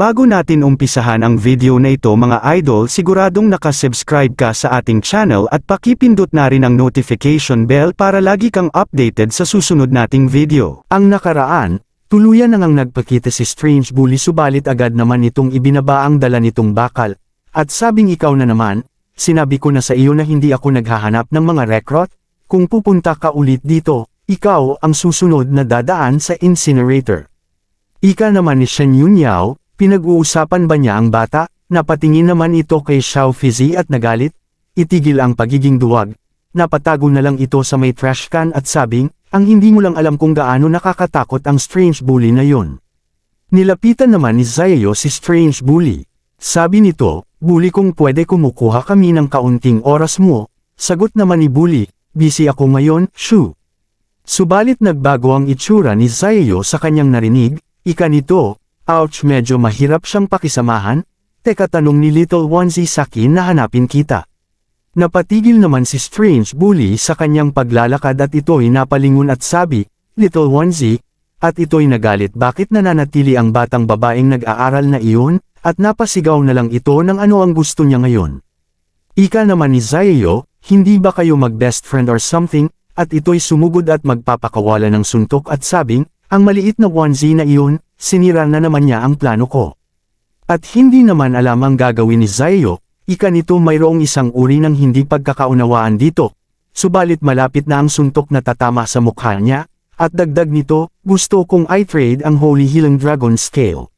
Bago natin umpisahan ang video na ito mga idol siguradong nakasubscribe ka sa ating channel at pakipindot na rin ang notification bell para lagi kang updated sa susunod nating video. Ang nakaraan, tuluyan na ngang nagpakita si Strange Bully subalit agad naman itong ibinaba ang dala nitong bakal. At sabing ikaw na naman, sinabi ko na sa iyo na hindi ako naghahanap ng mga rekrot, kung pupunta ka ulit dito, ikaw ang susunod na dadaan sa incinerator. Ika naman ni Shen Yunyao, pinag-uusapan ba niya ang bata, napatingin naman ito kay Xiao Fizi at nagalit, itigil ang pagiging duwag, napatago na lang ito sa may trash can at sabing, ang hindi mo lang alam kung gaano nakakatakot ang strange bully na yon. Nilapitan naman ni Zayo si strange bully. Sabi nito, bully kung pwede kumukuha kami ng kaunting oras mo, sagot naman ni bully, busy ako ngayon, shoo. Subalit nagbago ang itsura ni Zayo sa kanyang narinig, ika nito, ouch medyo mahirap siyang pakisamahan, teka tanong ni Little Onesie sa akin na hanapin kita. Napatigil naman si Strange Bully sa kanyang paglalakad at ito'y napalingon at sabi, Little Onesie, at ito'y nagalit bakit nananatili ang batang babaeng nag-aaral na iyon, at napasigaw na lang ito ng ano ang gusto niya ngayon. Ika naman ni Zayo, hindi ba kayo mag-best friend or something, at ito'y sumugod at magpapakawala ng suntok at sabing, ang maliit na onesie na iyon, sinira na naman niya ang plano ko. At hindi naman alam ang gagawin ni Zayo, ika nito mayroong isang uri ng hindi pagkakaunawaan dito. Subalit malapit na ang suntok na tatama sa mukha niya, at dagdag nito, gusto kong i-trade ang Holy Healing Dragon Scale.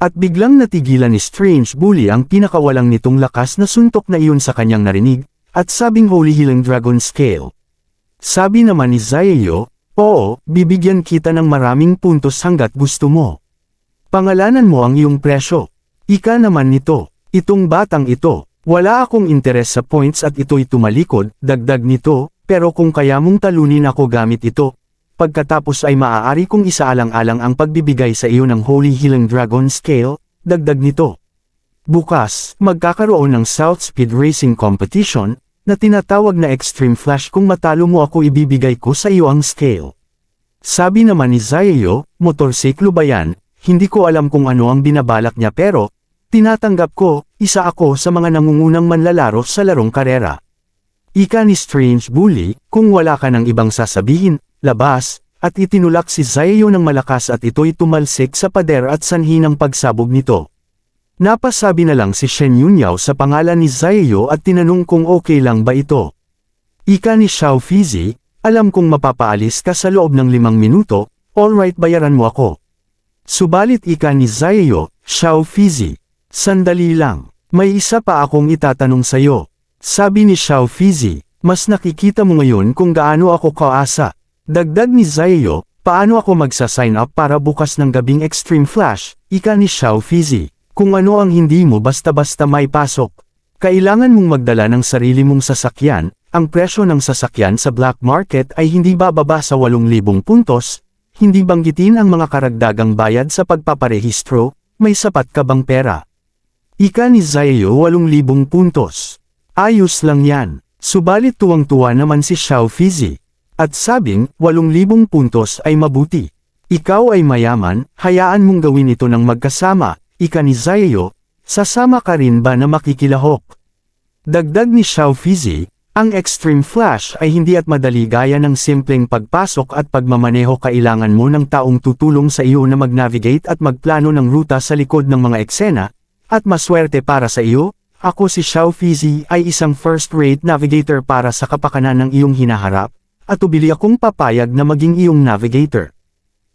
At biglang natigilan ni Strange Bully ang pinakawalang nitong lakas na suntok na iyon sa kanyang narinig, at sabing Holy Healing Dragon Scale. Sabi naman ni Zayo, Oo, bibigyan kita ng maraming puntos hanggat gusto mo. Pangalanan mo ang iyong presyo. Ika naman nito, itong batang ito, wala akong interes sa points at ito'y tumalikod, dagdag nito, pero kung kaya mong talunin ako gamit ito, pagkatapos ay maaari kong isaalang-alang ang pagbibigay sa iyo ng Holy Healing Dragon Scale, dagdag nito. Bukas, magkakaroon ng South Speed Racing Competition, na tinatawag na Extreme Flash kung matalo mo ako ibibigay ko sa iyo ang scale. Sabi naman ni Zayo, motorsiklo ba yan, hindi ko alam kung ano ang binabalak niya pero, tinatanggap ko, isa ako sa mga nangungunang manlalaro sa larong karera. Ika ni Strange Bully, kung wala ka ng ibang sasabihin, labas, at itinulak si Zayo ng malakas at ito'y tumalsik sa pader at sanhi ng pagsabog nito. Napasabi na lang si Shen Yunyao sa pangalan ni Zayo at tinanong kung okay lang ba ito. Ika ni Xiao Fizi, alam kong mapapaalis ka sa loob ng limang minuto, alright bayaran mo ako. Subalit ika ni Zayo, Xiao Fizi, sandali lang, may isa pa akong itatanong sayo. Sabi ni Xiao Fizi, mas nakikita mo ngayon kung gaano ako kaasa. Dagdag ni Zayo, paano ako magsa-sign up para bukas ng gabing Extreme Flash, ika ni Xiao Fizi. Kung ano ang hindi mo basta-basta may pasok. Kailangan mong magdala ng sarili mong sasakyan, ang presyo ng sasakyan sa black market ay hindi bababa sa 8,000 puntos, hindi banggitin ang mga karagdagang bayad sa pagpaparehistro, may sapat ka bang pera? Ika ni Zayo 8,000 puntos. Ayos lang yan, subalit tuwang-tuwa naman si Xiao Fizi. At sabing, 8,000 puntos ay mabuti. Ikaw ay mayaman, hayaan mong gawin ito ng magkasama, ika ni Zayo, sasama ka rin ba na makikilahok? Dagdag ni Xiao Fizi, ang Extreme Flash ay hindi at madali gaya ng simpleng pagpasok at pagmamaneho kailangan mo ng taong tutulong sa iyo na mag-navigate at magplano ng ruta sa likod ng mga eksena, at maswerte para sa iyo, ako si Xiao Fizi ay isang first-rate navigator para sa kapakanan ng iyong hinaharap, at ubili akong papayag na maging iyong navigator.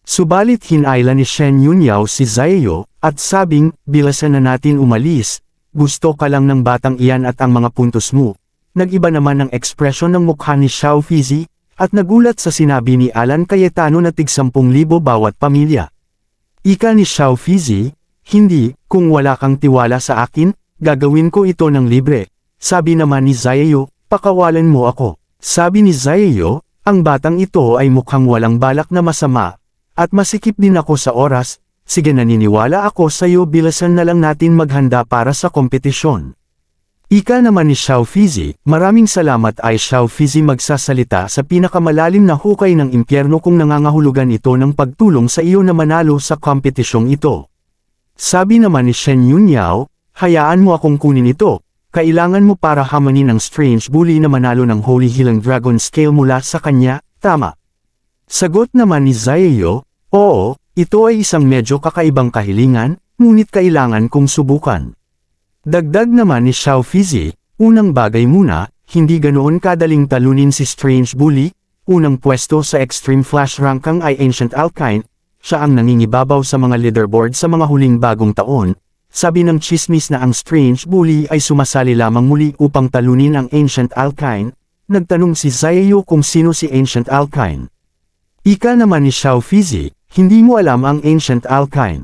Subalit hinayla ni Shen Yunyao si Zayo, at sabing, bilasan na natin umalis, gusto ka lang ng batang iyan at ang mga puntos mo. Nagiba naman ang ekspresyon ng mukha ni Xiao Fizi, at nagulat sa sinabi ni Alan Cayetano na tig 10,000 bawat pamilya. Ika ni Xiao Fizi, hindi, kung wala kang tiwala sa akin, gagawin ko ito ng libre. Sabi naman ni Zayo, pakawalan mo ako. Sabi ni Zayo, ang batang ito ay mukhang walang balak na masama, at masikip din ako sa oras, sige naniniwala ako sa iyo bilasan na lang natin maghanda para sa kompetisyon. Ika naman ni Xiao Fizi, maraming salamat ay Xiao Fizi magsasalita sa pinakamalalim na hukay ng impyerno kung nangangahulugan ito ng pagtulong sa iyo na manalo sa kompetisyong ito. Sabi naman ni Shen Yunyao, hayaan mo akong kunin ito, kailangan mo para hamanin ang strange bully na manalo ng Holy Hilang Dragon Scale mula sa kanya, tama. Sagot naman ni Zaeyo, oo, ito ay isang medyo kakaibang kahilingan, ngunit kailangan kong subukan. Dagdag naman ni Xiao Fizi, unang bagay muna, hindi ganoon kadaling talunin si Strange Bully, unang pwesto sa Extreme Flash Ranking ay Ancient Alkine, siya ang nangingibabaw sa mga leaderboard sa mga huling bagong taon, sabi ng chismis na ang Strange Bully ay sumasali lamang muli upang talunin ang Ancient Alkine, nagtanong si Zaeyo kung sino si Ancient Alkine. Ika naman ni Xiao Fizi, hindi mo alam ang Ancient Alkine.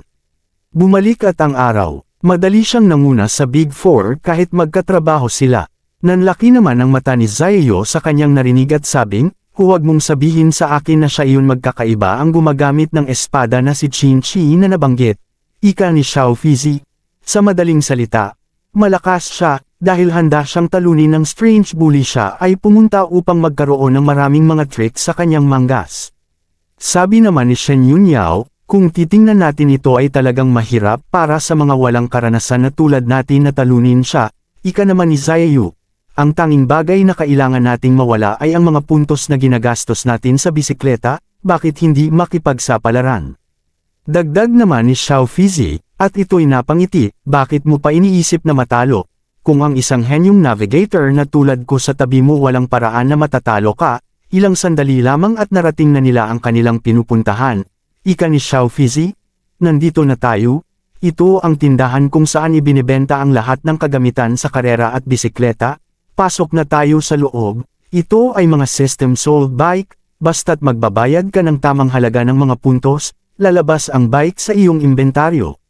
Bumalik at ang araw, madali siyang nanguna sa Big Four kahit magkatrabaho sila. Nanlaki naman ang mata ni Zaeyo sa kanyang narinig at sabing, huwag mong sabihin sa akin na siya iyon magkakaiba ang gumagamit ng espada na si Chin Chi na nabanggit. Ika ni Xiao Fizi. Sa madaling salita, malakas siya, dahil handa siyang talunin ng strange bully siya ay pumunta upang magkaroon ng maraming mga tricks sa kanyang manggas. Sabi naman ni Shen Yunyao, kung titingnan natin ito ay talagang mahirap para sa mga walang karanasan na tulad natin na talunin siya, ika naman ni Zayayu. Ang tanging bagay na kailangan nating mawala ay ang mga puntos na ginagastos natin sa bisikleta, bakit hindi makipagsapalaran? Dagdag naman ni Xiao Fizi, at ito'y napangiti, bakit mo pa iniisip na matalo? Kung ang isang henyong navigator na tulad ko sa tabi mo walang paraan na matatalo ka, ilang sandali lamang at narating na nila ang kanilang pinupuntahan. Ika ni Xiao Fizi, nandito na tayo, ito ang tindahan kung saan ibinibenta ang lahat ng kagamitan sa karera at bisikleta, pasok na tayo sa loob, ito ay mga system sold bike, basta't magbabayad ka ng tamang halaga ng mga puntos, lalabas ang bike sa iyong inventaryo.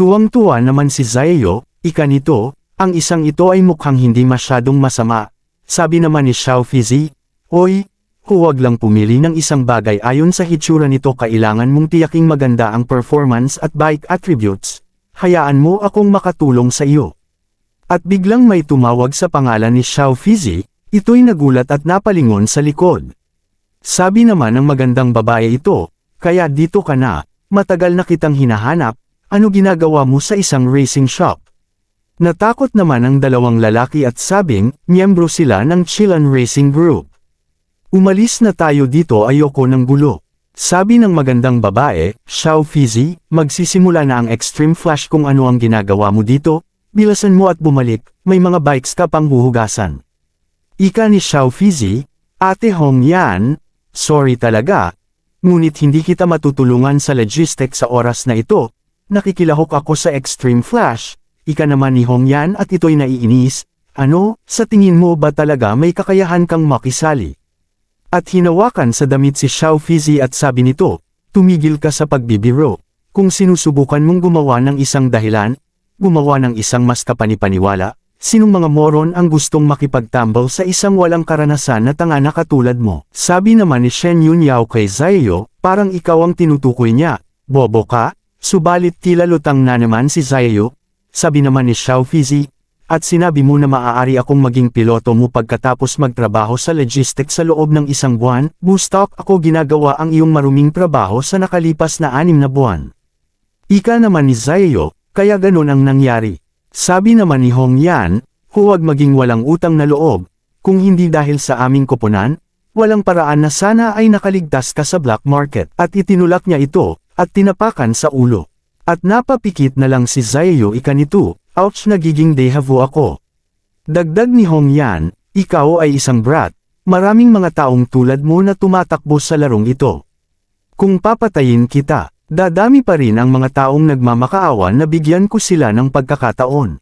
Tuwang-tuwa naman si Zaeyo, ika nito, ang isang ito ay mukhang hindi masyadong masama. Sabi naman ni Xiao Fizi, Oy, huwag lang pumili ng isang bagay ayon sa hitsura nito kailangan mong tiyaking maganda ang performance at bike attributes. Hayaan mo akong makatulong sa iyo. At biglang may tumawag sa pangalan ni Xiao Fizi, ito'y nagulat at napalingon sa likod. Sabi naman ng magandang babae ito, kaya dito ka na, matagal na kitang hinahanap, ano ginagawa mo sa isang racing shop? Natakot naman ang dalawang lalaki at sabing, miyembro sila ng Chilan Racing Group. Umalis na tayo dito ayoko ng gulo. Sabi ng magandang babae, Xiao Fizi, magsisimula na ang Extreme Flash kung ano ang ginagawa mo dito, bilasan mo at bumalik, may mga bikes ka pang huhugasan. Ika ni Xiao Fizi, Ate Hong yan, sorry talaga, ngunit hindi kita matutulungan sa logistics sa oras na ito, nakikilahok ako sa Extreme Flash, ika naman ni Hong Yan at ito'y naiinis, ano, sa tingin mo ba talaga may kakayahan kang makisali? At hinawakan sa damit si Xiao Fizi at sabi nito, tumigil ka sa pagbibiro. Kung sinusubukan mong gumawa ng isang dahilan, gumawa ng isang mas kapanipaniwala, sinong mga moron ang gustong makipagtambal sa isang walang karanasan na tanga na katulad mo? Sabi naman ni Shen Yunyao kay Zayo, parang ikaw ang tinutukoy niya, bobo ka? Subalit tila lutang na naman si Zayo, sabi naman ni Xiao Fizi, at sinabi mo na maaari akong maging piloto mo pagkatapos magtrabaho sa logistics sa loob ng isang buwan, bustok ako ginagawa ang iyong maruming trabaho sa nakalipas na anim na buwan. Ika naman ni Zayo, kaya ganun ang nangyari. Sabi naman ni Hong Yan, huwag maging walang utang na loob, kung hindi dahil sa aming koponan, walang paraan na sana ay nakaligtas ka sa black market. At itinulak niya ito, at tinapakan sa ulo. At napapikit na lang si Zayo ika nito, ouch nagiging deja vu ako. Dagdag ni Hong Yan, ikaw ay isang brat, maraming mga taong tulad mo na tumatakbo sa larong ito. Kung papatayin kita, dadami pa rin ang mga taong nagmamakaawa na bigyan ko sila ng pagkakataon.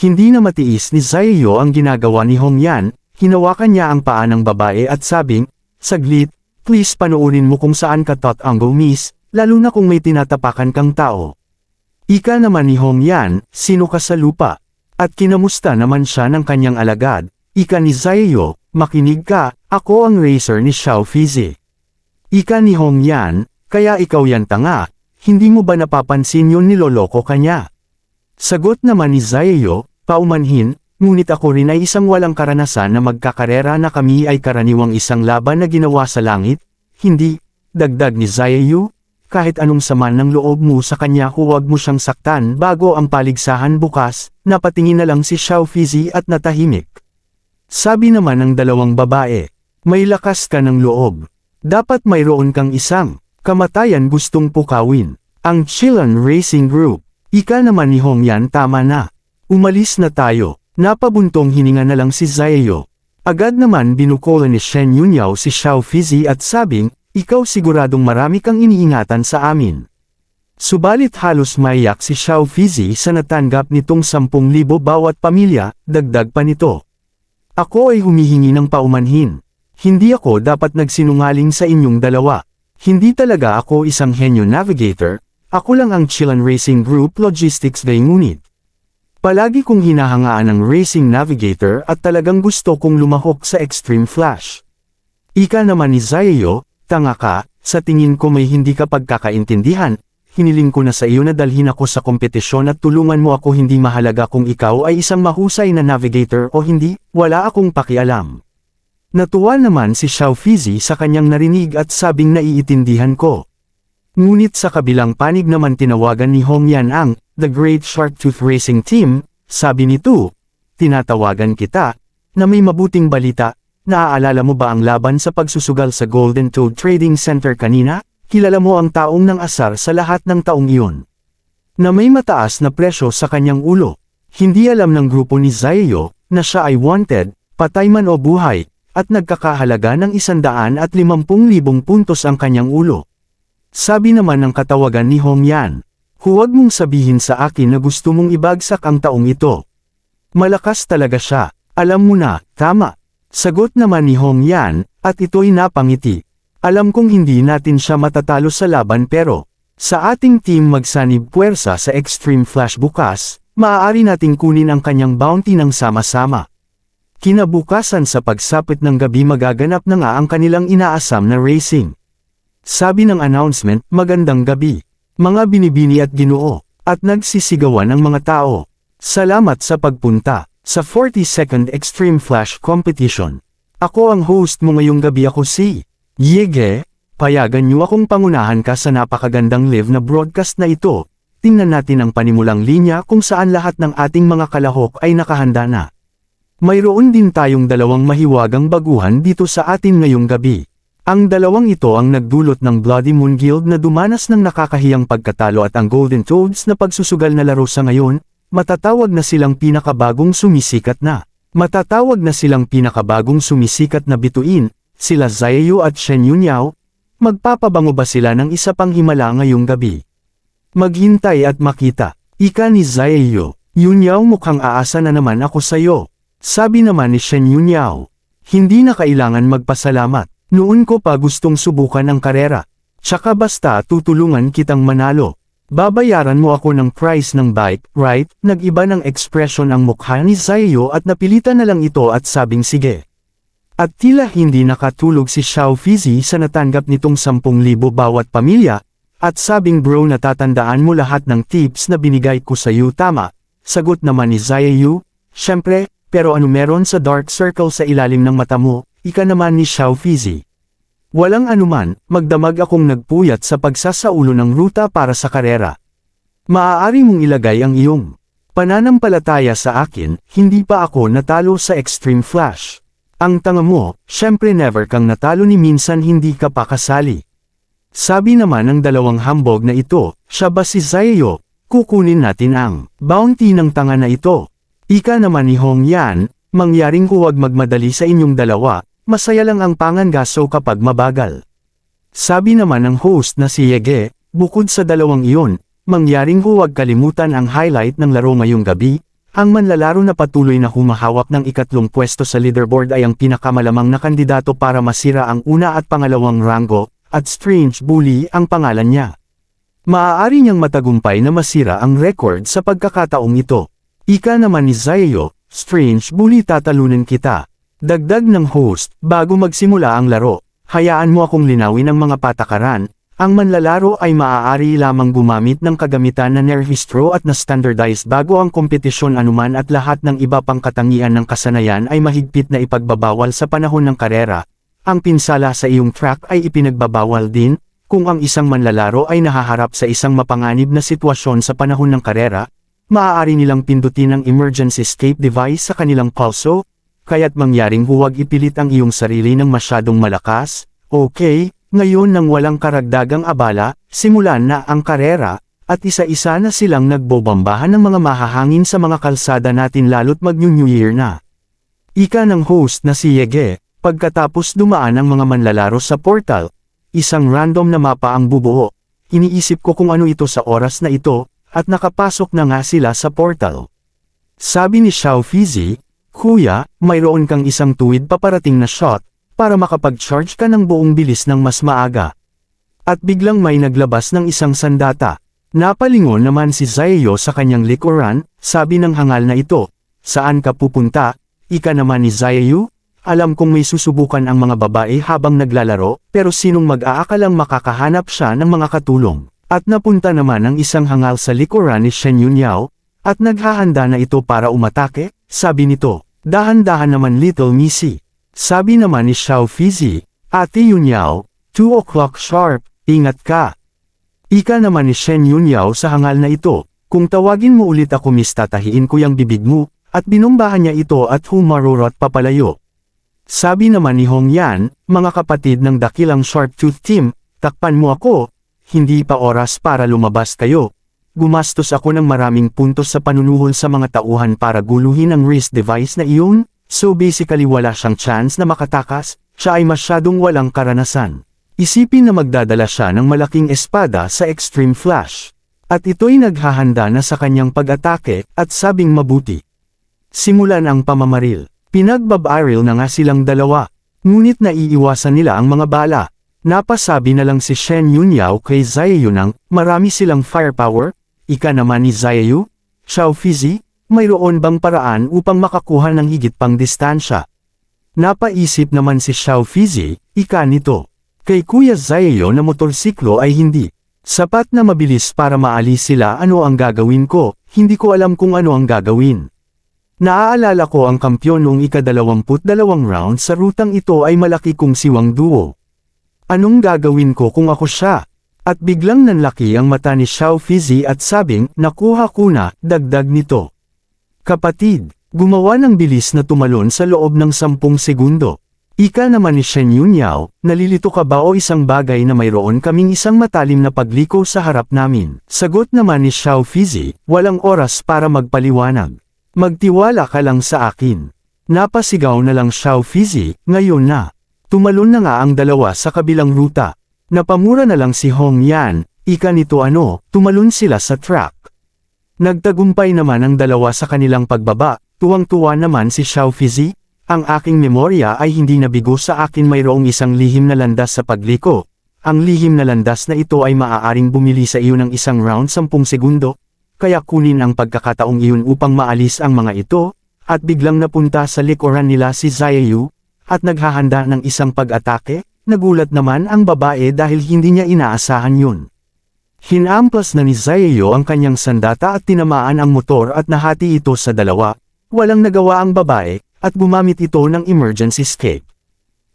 Hindi na matiis ni Zayo ang ginagawa ni Hong Yan, hinawakan niya ang paa ng babae at sabing, saglit, please panoorin mo kung saan ka tot ang miss, lalo na kung may tinatapakan kang tao. Ika naman ni Hong Yan, sino ka sa lupa? At kinamusta naman siya ng kanyang alagad, ika ni Zayo, makinig ka, ako ang racer ni Xiao Fizi. Ika ni Hong Yan, kaya ikaw yan tanga, hindi mo ba napapansin yun niloloko ka niya? Sagot naman ni Zayo, paumanhin, ngunit ako rin ay isang walang karanasan na magkakarera na kami ay karaniwang isang laban na ginawa sa langit, hindi, dagdag ni Zayo, kahit anong sama ng loob mo sa kanya huwag mo siyang saktan bago ang paligsahan bukas, napatingin na lang si Xiao Fizi at natahimik. Sabi naman ng dalawang babae, may lakas ka ng loob. Dapat mayroon kang isang, kamatayan gustong pukawin. Ang Chilan Racing Group, ika naman ni Hong Yan tama na. Umalis na tayo, napabuntong hininga na lang si Zayo. Agad naman binukola ni Shen Yunyao si Xiao Fizi at sabing, ikaw siguradong marami kang iniingatan sa amin. Subalit halos maiyak si Xiao Fizi sa natanggap nitong 10,000 bawat pamilya, dagdag pa nito. Ako ay humihingi ng paumanhin. Hindi ako dapat nagsinungaling sa inyong dalawa. Hindi talaga ako isang henyo navigator, ako lang ang Chilan Racing Group Logistics Day ngunit. Palagi kong hinahangaan ng Racing Navigator at talagang gusto kong lumahok sa Extreme Flash. Ika naman ni Zayo, tanga ka, sa tingin ko may hindi ka pagkakaintindihan, hiniling ko na sa iyo na dalhin ako sa kompetisyon at tulungan mo ako hindi mahalaga kung ikaw ay isang mahusay na navigator o hindi, wala akong pakialam. Natuwa naman si Xiao Fizi sa kanyang narinig at sabing naiitindihan ko. Ngunit sa kabilang panig naman tinawagan ni Hong Yan ang, The Great Shark Tooth Racing Team, sabi nito, tinatawagan kita, na may mabuting balita, naaalala mo ba ang laban sa pagsusugal sa Golden Toad Trading Center kanina? Kilala mo ang taong ng asar sa lahat ng taong iyon. Na may mataas na presyo sa kanyang ulo. Hindi alam ng grupo ni Zayo, na siya ay wanted, patay man o buhay, at nagkakahalaga ng isandaan at limampung libong puntos ang kanyang ulo. Sabi naman ng katawagan ni Hong Yan, huwag mong sabihin sa akin na gusto mong ibagsak ang taong ito. Malakas talaga siya, alam mo na, tama. Sagot naman ni Hong Yan, at ito'y napangiti. Alam kong hindi natin siya matatalo sa laban pero, sa ating team magsanib puwersa sa Extreme Flash bukas, maaari nating kunin ang kanyang bounty ng sama-sama. Kinabukasan sa pagsapit ng gabi magaganap na nga ang kanilang inaasam na racing. Sabi ng announcement, magandang gabi. Mga binibini at ginoo, at nagsisigawan ang mga tao. Salamat sa pagpunta, sa 42nd Extreme Flash Competition. Ako ang host mo ngayong gabi ako si, Yege, payagan niyo akong pangunahan ka sa napakagandang live na broadcast na ito. Tingnan natin ang panimulang linya kung saan lahat ng ating mga kalahok ay nakahanda na. Mayroon din tayong dalawang mahiwagang baguhan dito sa atin ngayong gabi. Ang dalawang ito ang nagdulot ng Bloody Moon Guild na dumanas ng nakakahiyang pagkatalo at ang Golden Toads na pagsusugal na laro sa ngayon, matatawag na silang pinakabagong sumisikat na. Matatawag na silang pinakabagong sumisikat na bituin, sila Zayu at Shen Yunyao, magpapabango ba sila ng isa pang himala ngayong gabi? Maghintay at makita, ika ni Zayu, Yunyao mukhang aasa na naman ako sayo. Sabi naman ni Shen Yunyao, hindi na kailangan magpasalamat. Noon ko pa gustong subukan ang karera. Tsaka basta tutulungan kitang manalo. Babayaran mo ako ng price ng bike, right? Nag-iba ng ekspresyon ang mukha ni Zayo at napilitan na lang ito at sabing sige. At tila hindi nakatulog si Xiao Fizi sa natanggap nitong 10,000 bawat pamilya, at sabing bro natatandaan mo lahat ng tips na binigay ko sa iyo tama. Sagot naman ni Zayu, syempre, pero ano meron sa dark circle sa ilalim ng mata mo, ika naman ni Xiao Fizi. Walang anuman, magdamag akong nagpuyat sa pagsasaulo ng ruta para sa karera. Maaari mong ilagay ang iyong pananampalataya sa akin, hindi pa ako natalo sa Extreme Flash. Ang tanga mo, syempre never kang natalo ni minsan hindi ka pa kasali. Sabi naman ng dalawang hambog na ito, siya ba si Zayo, kukunin natin ang bounty ng tanga na ito. Ika naman ni Hong Yan, mangyaring huwag magmadali sa inyong dalawa, masaya lang ang pangangaso kapag mabagal. Sabi naman ng host na si Yege, bukod sa dalawang iyon, mangyaring huwag kalimutan ang highlight ng laro ngayong gabi, ang manlalaro na patuloy na humahawak ng ikatlong pwesto sa leaderboard ay ang pinakamalamang na kandidato para masira ang una at pangalawang rango, at Strange Bully ang pangalan niya. Maaari niyang matagumpay na masira ang record sa pagkakataong ito. Ika naman ni Zayo, Strange Bully tatalunin kita. Dagdag ng host, bago magsimula ang laro, hayaan mo akong linawin ang mga patakaran, ang manlalaro ay maaari lamang gumamit ng kagamitan na nervistro at na standardized bago ang kompetisyon anuman at lahat ng iba pang katangian ng kasanayan ay mahigpit na ipagbabawal sa panahon ng karera. Ang pinsala sa iyong track ay ipinagbabawal din, kung ang isang manlalaro ay nahaharap sa isang mapanganib na sitwasyon sa panahon ng karera, maaari nilang pindutin ang emergency escape device sa kanilang pulso, kaya't mangyaring huwag ipilit ang iyong sarili ng masyadong malakas, okay, ngayon nang walang karagdagang abala, simulan na ang karera, at isa-isa na silang nagbobambahan ng mga mahahangin sa mga kalsada natin lalo't mag-New Year na. Ika ng host na si Yege, pagkatapos dumaan ang mga manlalaro sa portal, isang random na mapa ang bubuo. Iniisip ko kung ano ito sa oras na ito, at nakapasok na nga sila sa portal. Sabi ni Xiao Fizi, Kuya, mayroon kang isang tuwid paparating na shot, para makapag-charge ka ng buong bilis ng mas maaga. At biglang may naglabas ng isang sandata. Napalingon naman si Zayo sa kanyang likuran, sabi ng hangal na ito, Saan ka pupunta? Ika naman ni Zayu? Alam kong may susubukan ang mga babae habang naglalaro, pero sinong mag-aakalang makakahanap siya ng mga katulong. At napunta naman ang isang hangal sa likuran ni Shen Yunyao, at naghahanda na ito para umatake, sabi nito. Dahan-dahan naman Little Missy. Sabi naman ni Xiao Fizi, Ate Yunyao, 2 o'clock sharp, ingat ka. Ika naman ni Shen Yunyao sa hangal na ito, kung tawagin mo ulit ako miss tatahiin ko yung bibig mo, at binumbahan niya ito at humarurot papalayo. Sabi naman ni Hong Yan, mga kapatid ng dakilang Sharp Tooth Team, takpan mo ako, hindi pa oras para lumabas kayo. Gumastos ako ng maraming puntos sa panunuhol sa mga tauhan para guluhin ang wrist device na iyon, so basically wala siyang chance na makatakas, siya ay masyadong walang karanasan. Isipin na magdadala siya ng malaking espada sa Extreme Flash. At ito'y naghahanda na sa kanyang pag-atake, at sabing mabuti. Simulan ang pamamaril. Pinagbabaril na nga silang dalawa. Ngunit naiiwasan nila ang mga bala. Napasabi na lang si Shen Yunyao kay Zayu nang marami silang firepower, ika naman ni Zayu, Xiao Fizi, mayroon bang paraan upang makakuha ng higit pang distansya? Napaisip naman si Xiao Fizi, ika nito. Kay Kuya Zayo na motorsiklo ay hindi. Sapat na mabilis para maalis sila ano ang gagawin ko, hindi ko alam kung ano ang gagawin. Naaalala ko ang kampyon noong ikadalawamput dalawang round sa rutang ito ay malaki kong siwang duo. Anong gagawin ko kung ako siya? At biglang nanlaki ang mata ni Xiao Fizi at sabing, nakuha ko na, dagdag nito. Kapatid, gumawa ng bilis na tumalon sa loob ng sampung segundo. Ika naman ni Shen Yunyao, nalilito ka ba o isang bagay na mayroon kaming isang matalim na pagliko sa harap namin? Sagot naman ni Xiao Fizi, walang oras para magpaliwanag. Magtiwala ka lang sa akin. Napasigaw na lang Xiao Fizi, ngayon na. Tumalon na nga ang dalawa sa kabilang ruta. Napamura na lang si Hong Yan, ika nito ano, tumalon sila sa track. Nagtagumpay naman ang dalawa sa kanilang pagbaba, tuwang-tuwa naman si Xiao Fizi, ang aking memorya ay hindi nabigo sa akin mayroong isang lihim na landas sa pagliko. Ang lihim na landas na ito ay maaaring bumili sa iyo ng isang round 10 segundo, kaya kunin ang pagkakataong iyon upang maalis ang mga ito, at biglang napunta sa likuran nila si Zayu, at naghahanda ng isang pag-atake, nagulat naman ang babae dahil hindi niya inaasahan yun. Hinamplas na ni Zayo ang kanyang sandata at tinamaan ang motor at nahati ito sa dalawa, walang nagawa ang babae, at gumamit ito ng emergency escape.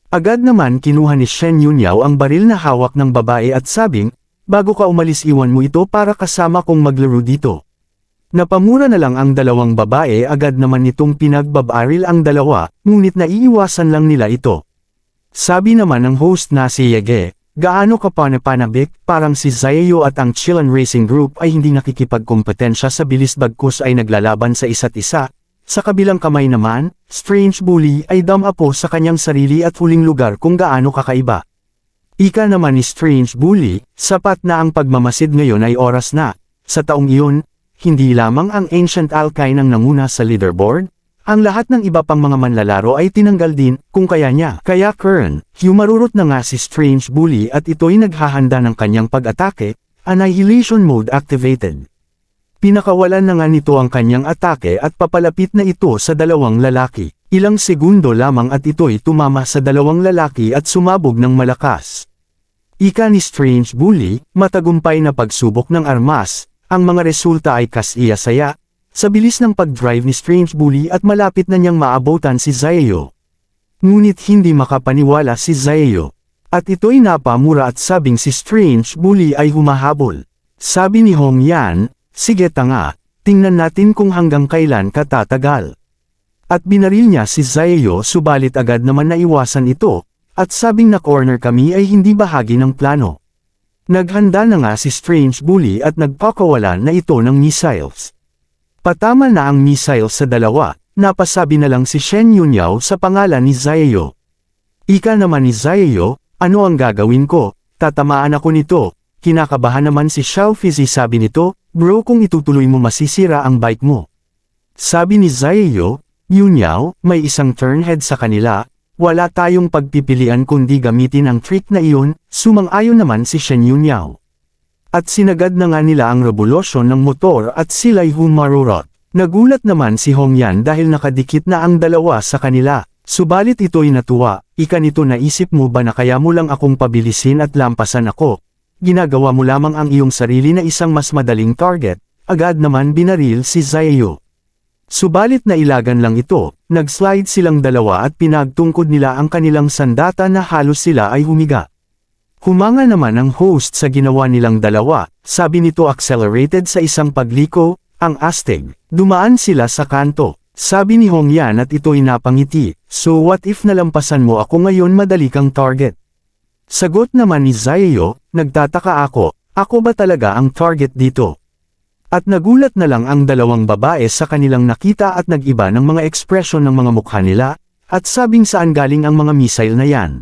Agad naman kinuha ni Shen Yunyao ang baril na hawak ng babae at sabing, bago ka umalis iwan mo ito para kasama kong maglaro dito. Napamura na lang ang dalawang babae agad naman nitong pinagbabaril ang dalawa, ngunit naiiwasan lang nila ito. Sabi naman ng host na si Yege, gaano ka pa napanabik, parang si Zayo at ang Chilan Racing Group ay hindi nakikipagkompetensya sa bilis bagkus ay naglalaban sa isa't isa, sa kabilang kamay naman, Strange Bully ay damapo sa kanyang sarili at huling lugar kung gaano kakaiba. Ika naman ni Strange Bully, sapat na ang pagmamasid ngayon ay oras na. Sa taong iyon, hindi lamang ang Ancient Alkine ang nanguna sa leaderboard, ang lahat ng iba pang mga manlalaro ay tinanggal din, kung kaya niya. Kaya Kern, humarurot na nga si Strange Bully at ito'y naghahanda ng kanyang pag-atake, Annihilation Mode activated. Pinakawalan na nga nito ang kanyang atake at papalapit na ito sa dalawang lalaki. Ilang segundo lamang at ito'y tumama sa dalawang lalaki at sumabog ng malakas. Ika ni Strange Bully, matagumpay na pagsubok ng armas, ang mga resulta ay kasiyasaya, sa bilis ng pag-drive ni Strange Bully at malapit na niyang maabotan si Zayo. Ngunit hindi makapaniwala si Zayo. At ito'y napamura at sabing si Strange Bully ay humahabol. Sabi ni Hong Yan, sige tanga, tingnan natin kung hanggang kailan ka tatagal. At binaril niya si Zayo subalit agad naman naiwasan ito, at sabing na corner kami ay hindi bahagi ng plano. Naghanda na nga si Strange Bully at nagpakawalan na ito ng missiles. Patama na ang missile sa dalawa, napasabi na lang si Shen Yunyao sa pangalan ni Zayo. Ika naman ni Zayo, ano ang gagawin ko, tatamaan ako nito, kinakabahan naman si Xiao Fizi sabi nito, bro kung itutuloy mo masisira ang bike mo. Sabi ni Zayo, Yunyao, may isang turnhead sa kanila, wala tayong pagpipilian kundi gamitin ang trick na iyon, sumang-ayon naman si Shen Yunyao. At sinagad na nga nila ang revolusyon ng motor at sila'y humarurot. Nagulat naman si Hong Yan dahil nakadikit na ang dalawa sa kanila. Subalit ito'y natuwa, ika nito naisip mo ba na kaya mo lang akong pabilisin at lampasan ako? Ginagawa mo lamang ang iyong sarili na isang mas madaling target, agad naman binaril si Zayo. Subalit na ilagan lang ito, nag-slide silang dalawa at pinagtungkod nila ang kanilang sandata na halos sila ay humiga. Humanga naman ang host sa ginawa nilang dalawa, sabi nito accelerated sa isang pagliko, ang astig. Dumaan sila sa kanto. Sabi ni Hong Yan at ito'y napangiti, so what if nalampasan mo ako ngayon madali kang target? Sagot naman ni Zayo, nagtataka ako, ako ba talaga ang target dito? At nagulat na lang ang dalawang babae sa kanilang nakita at nag-iba ng mga ekspresyon ng mga mukha nila, at sabing saan galing ang mga missile na yan.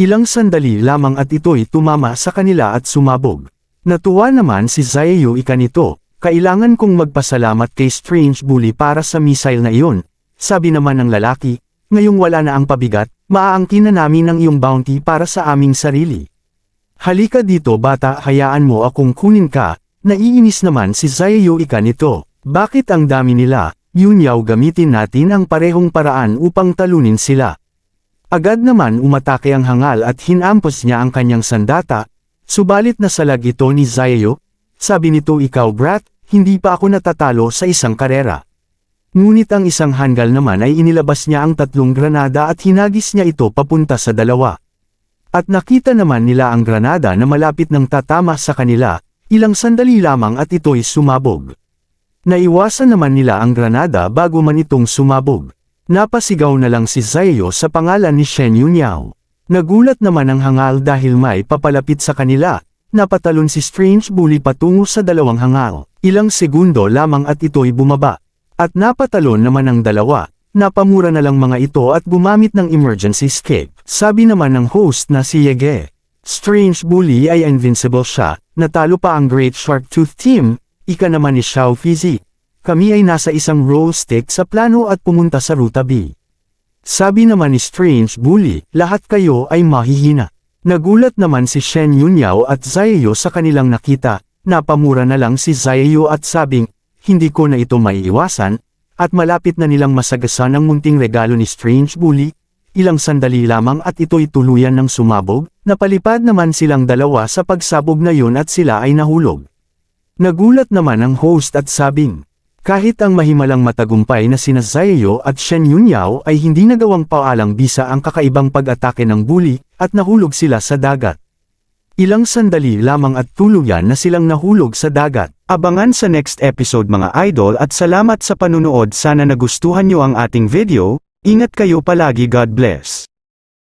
Ilang sandali lamang at ito'y tumama sa kanila at sumabog. Natuwa naman si Zayo ikanito, kailangan kong magpasalamat kay Strange Bully para sa missile na iyon. Sabi naman ng lalaki, ngayong wala na ang pabigat, maaangkin na namin ang iyong bounty para sa aming sarili. Halika dito bata hayaan mo akong kunin ka, naiinis naman si Zayo ikanito. Bakit ang dami nila, yunyaw gamitin natin ang parehong paraan upang talunin sila. Agad naman umatake ang hangal at hinampos niya ang kanyang sandata, subalit nasalag ito ni Zayo, sabi nito ikaw brat, hindi pa ako natatalo sa isang karera. Ngunit ang isang hanggal naman ay inilabas niya ang tatlong granada at hinagis niya ito papunta sa dalawa. At nakita naman nila ang granada na malapit ng tatama sa kanila, ilang sandali lamang at ito'y sumabog. Naiwasan naman nila ang granada bago man itong sumabog. Napasigaw na lang si Zayo sa pangalan ni Shen Yunyao. Nagulat naman ang hangal dahil may papalapit sa kanila, napatalon si Strange Bully patungo sa dalawang hangal. Ilang segundo lamang at ito'y bumaba. At napatalon naman ang dalawa, napamura na lang mga ito at gumamit ng emergency escape. Sabi naman ng host na si Yege. Strange Bully ay invincible siya, natalo pa ang Great Shark Tooth Team, ika naman ni Xiao Fizi. Kami ay nasa isang roll stick sa plano at pumunta sa Ruta B. Sabi naman ni Strange Bully, lahat kayo ay mahihina. Nagulat naman si Shen Yunyao at Zayo sa kanilang nakita, napamura na lang si Zayo at sabing, hindi ko na ito maiiwasan, at malapit na nilang masagasan ang munting regalo ni Strange Bully, ilang sandali lamang at ito'y tuluyan ng sumabog, napalipad naman silang dalawa sa pagsabog na yun at sila ay nahulog. Nagulat naman ang host at sabing, kahit ang mahimalang matagumpay na sina Zayo at Shen Yunyao ay hindi nagawang paalang bisa ang kakaibang pag-atake ng bully, at nahulog sila sa dagat. Ilang sandali lamang at tuluyan na silang nahulog sa dagat. Abangan sa next episode mga idol at salamat sa panunood sana nagustuhan nyo ang ating video, ingat kayo palagi God bless.